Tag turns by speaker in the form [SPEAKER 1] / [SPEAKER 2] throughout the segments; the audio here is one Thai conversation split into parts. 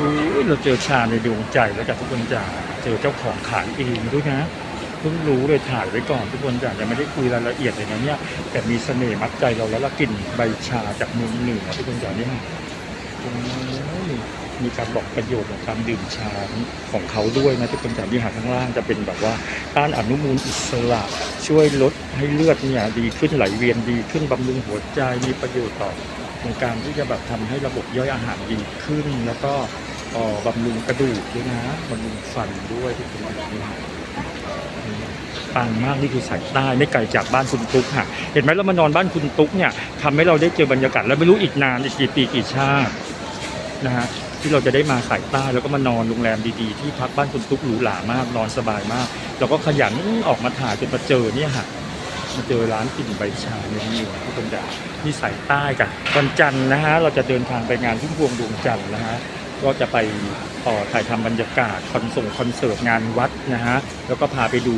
[SPEAKER 1] อุ้ยเราเจอชาในดวงใจแล้วจ้ะทุกคนจ้ะเจอเจ้าของขายเองด้วยนะเพิ่งรู้เลยถ่ายไว้ก่อนทุกคนจ้ะยังไม่ได้คุยรายละเอียดเลยนะเนี่ยแต่มีเสน่ห์มัดใจเราแล้วละกลิ่นใบชาจากเมืองเหนือทุกคนจ้ะเนี่ยมีการบอกประโยชน์ของการดื่มชาของเขาด้วยนะทุกคนจ้ะที่หาข้างล่างจะเป็นแบบว่าต้านอนุมูลอิสระ ช่วยลดให้เลือดเนี่ยดีขึ้นไหลเวียนดีขึ้นบำรุงหัวใจมีประโยชน์ต่อในการที่จะแบบทำให้ระบบย่อยอาหารดีขึ้น แล้วก็ อ่อบำรุงกระดูกด้วยนะบำรุงฟันด้วยที่เป็นแบบนี้ปังมากนี่คือสายใต้ไม่ไกลจากบ้านคุณตุ๊กค่ะ เห็นไหมเรามานอนบ้านคุณตุ๊กเนี่ยทำให้เราได้เจอบรรยากาศแล้วไม่รู้อีกนานอีกกี่ปีกี่ชาตินะฮะที่เราจะได้มาสายใต้แล้วก็มานอนโรงแรมดีๆ ที่พักบ้านคุณตุ๊กหรูหรามากนอนสบายมากเราก็ขยันออกมาถ่ายจนมาเจอเนี่ยค่ะมาเจอร้านกลิ่นใบชาในเมืองที่เป็นแบบที่สายใต้กันวันจันทร์นะฮะเราจะเดินทางไปงานทุ่งพวงดวงจันทร์นะฮะ ก็จะไปต่อถ่ายทำบรรยากาศคอนส่งคอนเสิร์ตงานวัดนะฮะแล้วก็พาไปดู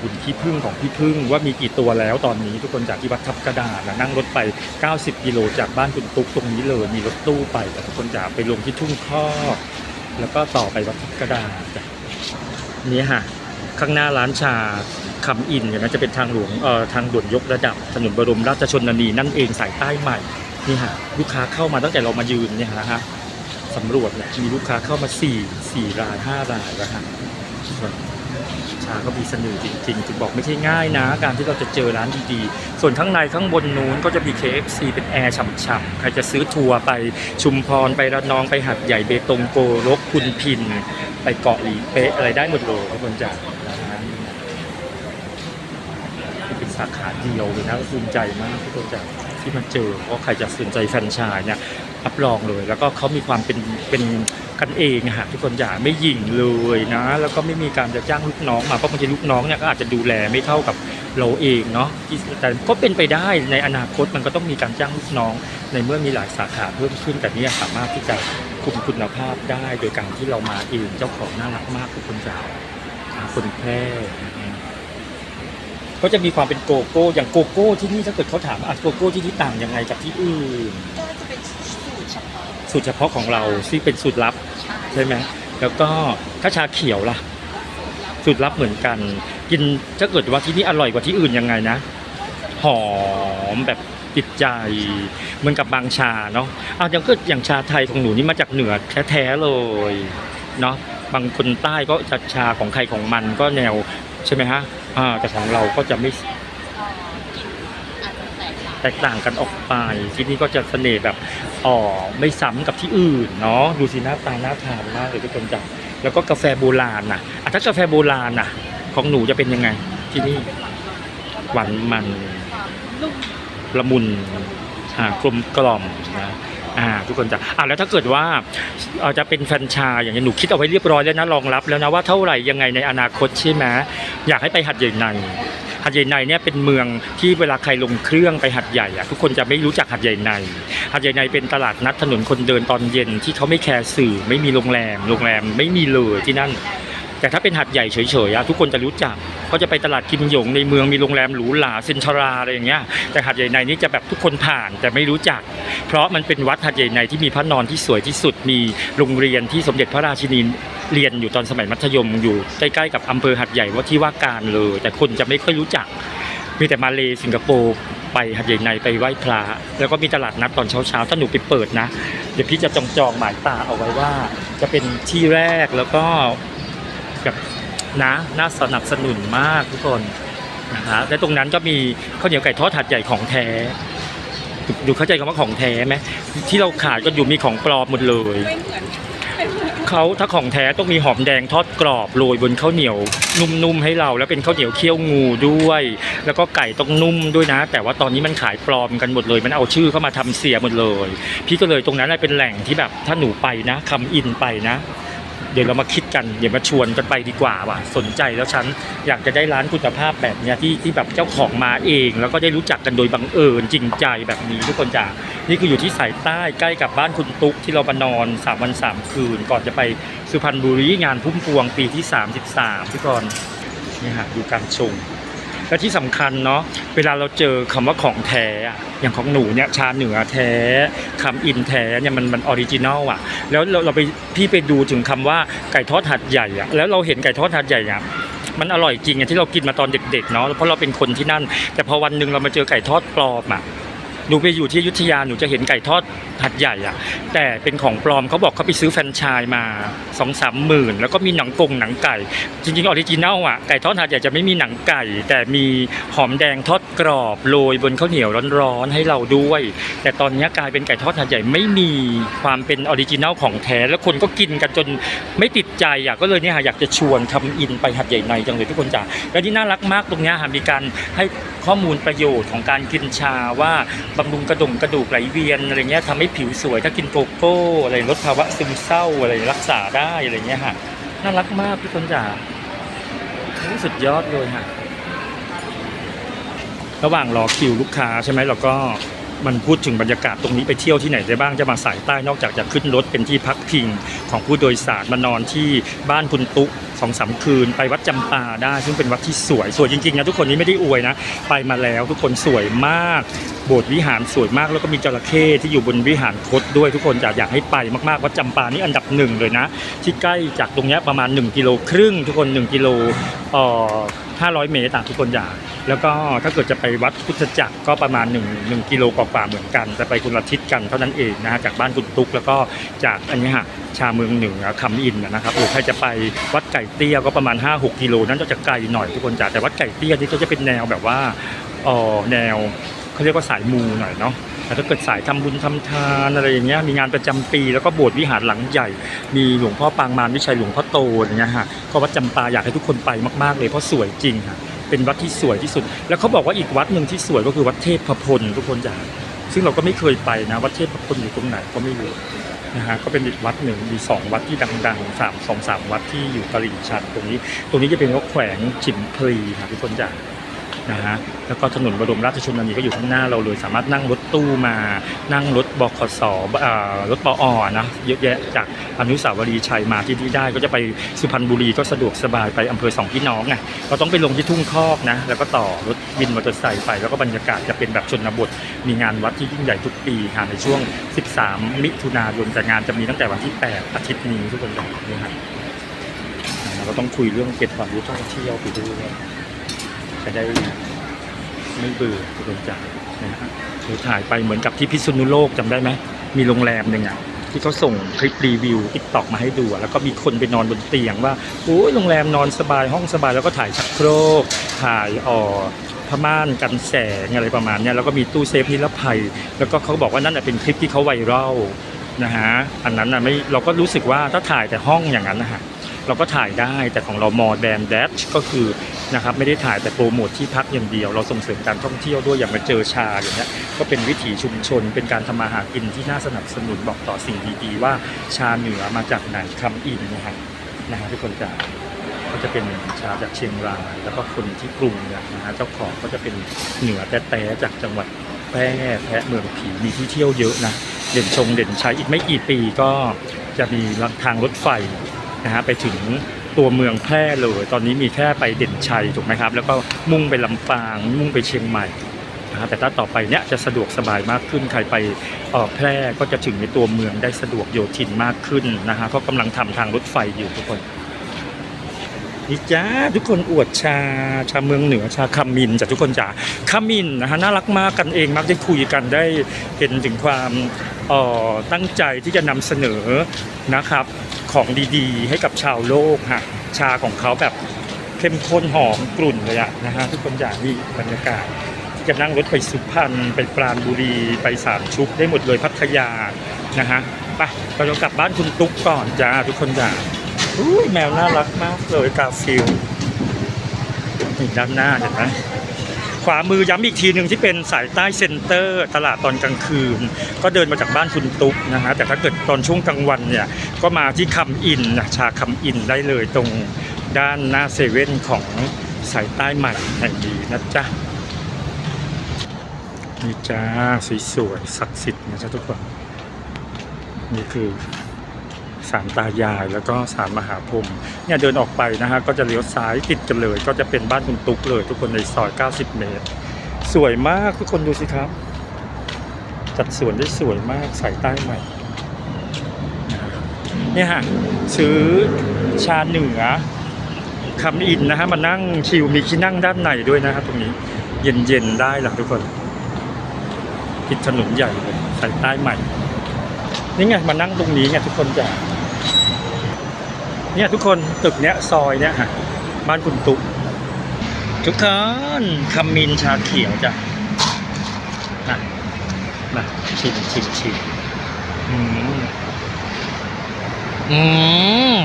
[SPEAKER 1] หุ่นขี้ผึ้งของพี่ผึ้งว่ามีกี่ตัวแล้วตอนนี้ทุกคนจากที่วัดทับกระดานนะนั่งรถไป 90 กิโลจากบ้านคุณตุ๊กตรงนี้เลย มีรถตู้ไปแต่ทุกคนจากไปลงที่ทุ่งคอแล้วก็ต่อไปวัดทับกระดานนี่ฮะข้างหน้าร้านชาคำอินเนี่ยนะจะเป็นทางหลวงเอ่อทางด่วนยกระดับถนนบรมราชชนนีนั่นเองสายใต้ใหม่นี่ฮะลูกค้าเข้ามาตั้งแต่เรามายืนเนี่ยนะฮะ สำรวจเนี่ยมีลูกค้าเข้ามา4 4ราย5รายแล้วฮะส่วนชาก็มีเสน่ห์จริงๆถึงบอกไม่ใช่ง่ายนะ การที่เราจะเจอร้านดีๆ ส่วนข้างในข้างบนนู้นก็จะมี KFC เป็นแอร์ฉ่ำๆ ใครจะซื้อทัวร์ไปชุมพร ไประนองไปหัดใหญ่เบตงโกรกคุณพิน ไปเกาะหลีเป๊ะอะไรได้หมดเลยทุกคนจ้ะร้าเป็นสาขาเดียวเลยนะภูมิใจมากทุกคนจ้ะที่มาเจอเพราะใครจะสนใจแฟรนไชส์เนี่ย รับรองเลย แล้วก็เขามีความเป็นเป็นกันเองอะฮะทุกคนอย่าไม่หยิ่งเลยนะ แล้วก็ไม่มีการจะจ้างลูกน้องมาเพราะบางทีลูกน้องเนี่ยก็อาจจะดูแลไม่เท่ากับเราเองเนาะแต่ก็เป็นไปได้ในอนาคตมันก็ต้องมีการจ้างลูกน้อง ในเมื่อมีหลายสาขาเพิ่มขึ้นแต่เนี่ยสามารถที่จะคุมคุณภาพได้ โดยการที่เรามาเองเจ้าของน่ารักมากทุกคนจ้าคนแพร่นะฮะก็จะมีความเป็นโกโก้อย่างโกโก้ที่นี่ถ้าเกิดเขาถามว่าอะโกโก้ที่นี่ต่างยังไงกับที่อื่น
[SPEAKER 2] ก็ สูตรเฉพาะ
[SPEAKER 1] ของเราที่เป็นสูตรลับ
[SPEAKER 2] ใช่
[SPEAKER 1] ไหมแล้วก็ถ้าชาเขียวล่ะ สูตรลับเหมือนกัน กินถ้าเกิดว่าที่นี่อร่อยกว่าที่อื่นยังไงนะ หอมแบบติดใจเหมือนกับบางชาเนาะเอาอย่างก็อย่างชาไทยของหนูนี่มาจากเหนือแท้ๆเลยเนาะบางคนใต้ก็จะชาของใครของมันก็แนวใช่ไหมฮะอ่าแต่ของเราก็จะไม่
[SPEAKER 2] เอ่อกลิ่นอาจจะ แตกต่าง
[SPEAKER 1] กันออกไป ที่นี่ก็จะเสน่ห์แบบอ๋อไม่ซ้ำกับที่อื่นเนาะดูสิหน้าตาหน่าทานมากเลยทุกคนจ้ะแล้วก็กาแฟโบราณนะอะถ้ากาแฟโบราณนะของหนูจะเป็นยังไง ที่นี่หวานมันละมุนอ่ากลมกล่อมนะอ่าทุกคนจ้ะอ่าแล้วถ้าเกิดว่าอ่อจะเป็นแฟรนไชาอย่างนี้ยหนูคิดเอาไว้เรียบร้อยแล้วนะรองรับแล้วนะว่าเท่าไหร่ยังไงในอนาคตใช่ไหมอยากให้ไปหัดใหญ่ใน หัดใหญ่ในเนี่ยเป็นเมืองที่เวลาใครลงเครื่องไปหัดใหญ่อะทุกคนจะไม่รู้จักหัดใหญ่ในหัดใหญ่ในเป็นตลาดนัดถนนคนเดินตอนเย็นที่เขาไม่แคร์สื่อไม่มีโรงแรมโรงแรมไม่มีเลยที่นั่น แต่ถ้าเป็นหัดใหญ่เฉยๆทุกคนจะรู้จักเขาจะไปตลาดกิมหยงในเมืองมีโรงแรมหรูหราเซนทราอะไรอย่างเงี้ยแต่หัดใหญ่ในนี่จะแบบทุกคนผ่านแต่ไม่รู้จัก เพราะมันเป็นวัดหัดใหญ่ในที่มีพระนอนที่สวยที่สุดมีโรงเรียนที่สมเด็จพระราชินีเรียนอยู่ตอนสมัยมัธยมอยู่ใกล้ๆกับอำเภอหัดใหญ่ว่าที่ว่าการเลย แต่คนจะไม่ค่อยรู้จัก มีแต่มาเลสิงคโปร์ไปหัดใหญ่ในไปไหว้พระแล้วก็มีตลาดนัดตอนเช้าๆถ้าหนูไปเปิดนะ เดี๋ยวพี่จะจองจองหมายตาเอาไว้ว่า จะเป็นที่แรกแล้วก็ แบบนะน่าสนับสนุนมากทุกคนนะฮะและตรงนั้นก็มีข้าวเหนียวไก่ทอดหัดใหญ่ของแท้ดูเข้าใจคำว่าของแท้ไหมที่เราขายก็อยู่มีของปลอมหมดเลย
[SPEAKER 2] เขา
[SPEAKER 1] ถ้าของแท้ต้องมีหอมแดงทอดกรอบโรยบนข้าวเหนียวนุ่มๆให้เรา แล้วเป็นข้าวเหนียวเคี่ยวงูด้วย แล้วก็ไก่ต้องนุ่มด้วยนะ แต่ว่าตอนนี้มันขายปลอมกันหมดเลย มันเอาชื่อเข้ามาทำเสียหมดเลย พี่ก็เลยตรงนั้นเป็นแหล่งที่แบบถ้าหนูไปนะคำอินไปนะ เดี๋ยวเรามาคิดกันเดี๋ยวมาชวนกันไปดีกว่าว่ะสนใจแล้วฉันอยากจะได้ร้านคุณภาพแบบเนี้ยที่ที่แบบเจ้าของมาเอง แล้วก็ได้รู้จักกันโดยบังเอิญจริงใจแบบนี้ทุกคนจ้ะนี่คืออยู่ที่สายใต้ใกล้กับบ้านคุณตุ๊กที่เรามานอนสามวันสามคืน ก่อนจะไปสุพรรณบุรีงานพุ่มพวงปีที่ 33ทุกคนนี่ฮะดูการชง และที่สำคัญเนาะเวลาเราเจอคำว่าของแท้อะอย่างของหนูเนี่ยชาเหนือแท้คำอินแท้เนี่ยมันมันออริจินอลอะ แล้วเราเราไปพี่ไปดูถึงคำว่าไก่ทอดหัดใหญ่อะแล้วเราเห็นไก่ทอดหัดใหญ่อะมันอร่อยจริงอะที่เรากินมาตอนเด็กๆเนาะเพราะเราเป็นคนที่นั่น แต่พอวันหนึ่งเรามาเจอไก่ทอดปลอมอะ หนูไปอยู่ที่ยุทธยาหนูจะเห็นไก่ทอดหัดใหญ่อะแต่เป็นของปลอมเขาบอกเขาไปซื้อแฟรนไชส์มาสองสามหมื่นแล้วก็มีหนังกงหนังไก่ จริงๆออริจินัลอะไก่ทอดหัดใหญ่จะไม่มีหนังไก่ แต่มีหอมแดงทอดกรอบโรยบนข้าวเหนียวร้อนๆให้เราด้วย แต่ตอนนี้กลายเป็นไก่ทอดหัดใหญ่ไม่มีความเป็นออริจินัลของแท้แล้วคนก็กินกันจนไม่ติดใจอะก็เลยเนี่ยค่ะอยากจะชวนคำอินไปหัดใหญ่ในจังเลยทุกคนจ้ะแล้วที่น่ารักมากตรงนี้มีการให้ข้อมูลประโยชน์ของการกินชาว่าบำรุงกระดงกระดูกไหลเวียนอะไรเงี้ยทำให้ผิวสวยถ้ากินโกโก้อะไรลดภาวะซึมเศร้าอะไรรักษาได้อะไรเงี้ยค่ะน่ารักมากทุกคนจ้ะนี่สุดยอดเลยฮะระหว่างรอคิวลูกค้าใช่ไหมเราก็มันพูดถึงบรรยากาศตรงนี้ไปเที่ยวที่ไหนได้บ้างจะมาสายใต้นอกจากจะขึ้นรถเป็นที่พักพิงของผู้โดยสารมานอนที่บ้านคุณตุ๊ก สองสาคืน ไปวัดจำปาได้ ซึ่งเป็นวัดที่สวย สวยจริงๆนะทุกคนนี้ไม่ได้อวยนะ ไปมาแล้วทุกคนสวยมาก โบสถ์วิหารสวยมากแล้วก็มีจระเข้ที่อยู่บนวิหารคดด้วยทุกคนอยากอยากให้ไปมากๆวัดจำปานี่อันดับหนึ่งเลยนะ ที่ใกล้จากตรงนี้ประมาณ1กิโลครึ่งทุกคน1กิโลเอ่อ 500 เมตรต่างทุกคนอยาแล้วก็ถ้าเกิดจะไปวัดพุทธจักรก็ประมาณ1 1กิโลกว่าๆเหมือนกันแต่ไปคนละทิศกันเท่านั้นเองนะฮะจากบ้านคุณตุ๊กแล้วก็จากอันนี้ฮะชาเมืองเหนือคำอินนะครับหรือใครจะไปวัดไก่เตี้ยก็ประมาณ 5-6กิโลนั่นก็จะไกลหน่อยทุกคนจ๋าแต่วัดไก่เตี้ยนี่ก็จะเป็นแนวแบบว่าเออแนว เขาเรียกว่าสายมูหน่อยเนาะแต่ถ้าเกิดสายทำบุญทำทานอะไรอย่างเงี้ยมีงานประจำปีแล้วก็โบสถ์วิหารหลังใหญ่ มีหลวงพ่อปางมารวิชัยหลวงพ่อโตอย่างเงี้ยฮะก็วัดจำปาอยากให้ทุกคนไปมากๆเลยเพราะสวยจริงฮะเป็นวัดที่สวยที่สุด แล้วเขาบอกว่าอีกวัดหนึ่งที่สวยก็คือวัดเทพพลทุกคนอยากซึ่งเราก็ไม่เคยไปนะวัดเทพพลอยู่ตรงไหนก็ไม่รู้นะฮะก็เป็นอีกวัดหนึ่งมีสองวัดที่ดังๆสามสองสามวัดที่อยู่ตลิ่งชันตรงนี้ ตรงนี้จะเป็นวัดแขวงฉิมพลีค่ะทุกคนจ้ะ นะฮะแล้วก็ถนนบรมราชชนนีก็อยู่ข้างหน้าเราเลย สามารถนั่งรถตู้มานั่งรถบขสอ่ารถปออนะเยอะแยะจากอนุสาวรีย์ชัยมาที่นี่ได้ก็จะไปสุพรรณบุรีก็สะดวกสบายไปอำเภอสองพี่น้องไงเราต้องไปลงที่ทุ่งคอกนะแล้วก็ต่อรถวินมอเตอร์ไซค์ไป แล้วก็บรรยากาศจะเป็นแบบชนบท มีงานวัดที่ยิ่งใหญ่ทุกปีค่ะในช่วง 13 มิถุนายนแต่งานจะมีตั้งแต่วันที่ 8 อาทิตย์นี้ทุกคนบอกนะครับเราก็ต้องคุยเรื่องเก็บความรู้ท่องเที่ยวไปด้วย จะได้ไม่เบื่อทุกคนจ้ะนะฮะหรือถ่ายไปเหมือนกับที่พิษณุโลกจำได้ไหมมีโรงแรมหนึ่งอะที่เขาส่งคลิปรีวิวติ๊กตอกมาให้ดู แล้วก็มีคนไปนอนบนเตียงว่าโอ้ยโรงแรมนอนสบายห้องสบายแล้วก็ถ่ายชักโครกถ่ายอ่อผ้าม่านกันแสงอะไรประมาณนี้แล้วก็มีตู้เซฟนิรภัย แล้วก็เขาบอกว่านั่นเป็นคลิปที่เขาไวรัลนะฮะอันนั้นนะไม่เราก็รู้สึกว่าถ้าถ่ายแต่ห้องอย่างนั้นนะฮะ เราก็ถ่ายได้แต่ของเรามอแดนแดชก็คือนะครับไม่ได้ถ่ายแต่โปรโมทที่พักอย่างเดียว เราส่งเสริมการท่องเที่ยวด้วยอย่างมาเจอชาอย่างเงี้ยก็เป็นวิถีชุมชน เป็นการทำมาหากินที่น่าสนับสนุนบอกต่อสิ่งดีๆว่าชาเหนือมาจากไหนคำอินนะฮะนะฮะทุกคนจะก็จะเป็นชาจากเชียงราย แล้วก็คนที่กรุงเนี่ยนะฮะเจ้าของก็จะเป็นเหนือแต่แต่จากจังหวัดแพร่แพะเมืองผีมีที่เที่ยวเยอะนะเด่นชงเด่นชัยอีกไม่กี่ปีก็จะมีทางรถไฟ นะฮะไปถึงตัวเมืองแพร่เลย ตอนนี้มีแค่ไปเด่นชัยถูกไหมครับ แล้วก็มุ่งไปลำปาง มุ่งไปเชียงใหม่นะฮะแต่ถ้าต่อไปเนี้ยจะสะดวกสบายมากขึ้น ใครไปเอ่อแพร่ก็จะถึงในตัวเมืองได้สะดวกโยทินมากขึ้นนะฮะ เพราะกำลังทำทางรถไฟอยู่ทุกคนนี่จ้าทุกคนอวดชาชาเมืองเหนือชาคามินจ้ะทุกคนจ้าคามินนะฮะน่ารักมากกันเองมักได้คุยกันได้เห็นถึงความออตั้งใจที่จะนำเสนอนะครับ ของดีๆ ให้กับชาวโลกฮะชาของเขาแบบเข้มข้นหอมกลุ่นเลยอะนะฮะทุกคนอยากนี่บรรยากาศที่จะนั่งรถไปสุพรรณไปปราณบุรีไปสามชุกได้หมดเลยพัทยานะฮะไปเราจะกลับบ้านคุณตุ๊กก่อนจ้าทุกคนจ้าอุ้ยแมวน่ารักมากเลยกาฟิลนี่ด้านหน้าเห็นไหม ขวามือย้ำอีกทีหนึ่งที่เป็นสายใต้เซ็นเตอร์ ตลาดตอนกลางคืน ก็เดินมาจากบ้านคุณตุ๊กนะฮะแต่ถ้าเกิดตอนช่วงกลางวันเนี่ยก็มาที่คำอินนะชาคำอินได้เลยตรงด้านหน้าเซเว่นของสายใต้ใหม่แห่งนี้นะจ๊ะนี่จ้าสวยๆศักดิ์สิทธิ์นะจ๊ะทุกคนนี่คือ ศาลตายาย แล้วก็ศาลมหาพรมเนี่ยเดินออกไปนะฮะก็จะเลี้ยวซ้ายติดกันเลย ก็จะเป็นบ้านคุณตุ๊กเลย ทุกคนในซอย 90 เมตร สวยมากทุกคนดูสิครับ จัดสวนได้สวยมากใส่ใต้ใหม่เนี่ยฮะซื้อชาเหนือคำอินนะฮะมานั่งชิลมีที่นั่งด้านในด้วยนะครับตรงนี้เย็นๆได้หลัทุกคนติดถนนใหญ่เลยใส่ใต้ใหม่นี่ไงมานั่งตรงนี้ไงทุกคนจ้ะ เนี่ยทุกคนตึกเนี้ยซอยเนี้ยฮะบ้านคุณตุ๊กทุกคนคำมินชาเขียวจ้ะนะมาชิมชิมชิมอืมอืม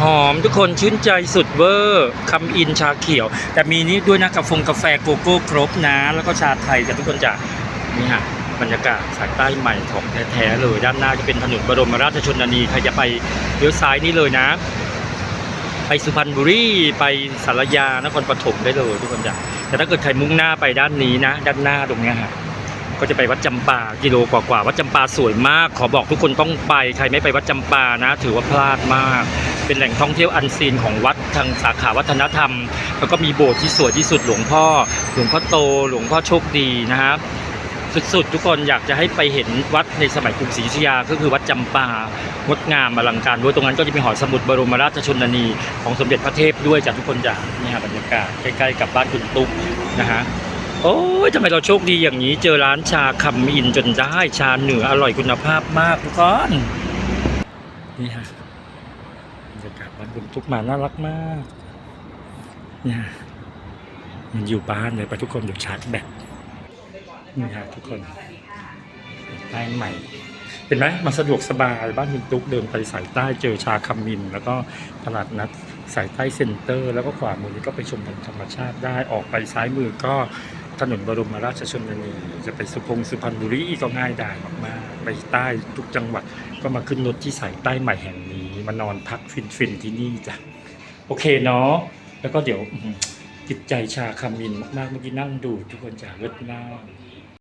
[SPEAKER 1] หอมทุกคนชื่นใจสุดเวอร์คำอินชาเขียว แต่มีนี่ด้วยนะกาแฟกาแฟโกโก้ครบนะ แล้วก็ชาไทยกันทุกคนจ้ะนี่ฮะ บรรยากาศสายใต้ใหม่ของแท้ๆเลย ด้านหน้าจะเป็นถนนบรมราชชนนีใครจะไปเลี้ยวซ้ายนี่เลยนะ ไปสุพรรณบุรีไปสารยานครปฐมได้เลยทุกคนจ้ะแต่ถ้าเกิดใครมุ่งหน้าไปด้านนี้นะ ด้านหน้าตรงเนี้ยฮะก็จะไปวัดจำปากิโลกว่าๆวัดจำปาสวยมาก ขอบอกทุกคนต้องไป ใครไม่ไปวัดจำปานะ ถือว่าพลาดมาก เป็นแหล่งท่องเที่ยวอันซีนของวัดทางสาขาวัฒนธรรม แล้วก็มีโบสถ์ที่สวยที่สุดหลวงพ่อ หลวงพ่อโต หลวงพ่อโชคดีนะครับ สุดๆ ทุกคนอยากจะให้ไปเห็นวัดในสมัยกรุงศรีอยุธยา ก็คือวัดจำปางดงามอลังการด้วยตรงนั้นก็จะมีหอสมุดบรมราชชนนีของสมเด็จพระเทพด้วยจากทุกคนจากนี่ฮะบรรยากาศใกล้ๆกับบ้านคุณตุ๊กนะฮะโอ้ยทำไมเราโชคดีอย่างนี้เจอร้านชาคำอินจนได้ชาเหนืออร่อยคุณภาพมากทุกคนนี่ฮะบรรยากาศบ้านคุณตุ๊กมาน่ารักมากเนี่ยมันอยู่บ้านเลยไปทุกคนเดี๋ยวชาร์จแบต นี่ครับทุกคนใต้ใหม่ เห็นไหมมันสะดวกสบายบ้านคุณตุ๊กเดินไปสายใต้เจอชาคำมิน แล้วก็ตลาดนัดสายใต้เซ็นเตอร์ แล้วก็ขวามือก็ไปชมธรรมชาติได้ออกไปซ้ายมือก็ถนนบรมราชชนนีจะไปสุพงสุพรรณบุรีก็ง่ายดายมากๆไปใต้ทุกจังหวัดก็มาขึ้นรถที่สายใต้ใหม่แห่งนี้ มานอนพักฟินๆที่นี่จ้ะโอเคเนาะแล้วก็เดี๋ยวจิตใจชาคำมินมากๆเมื่อกี้นั่งดูทุกคนจะเลิศมาก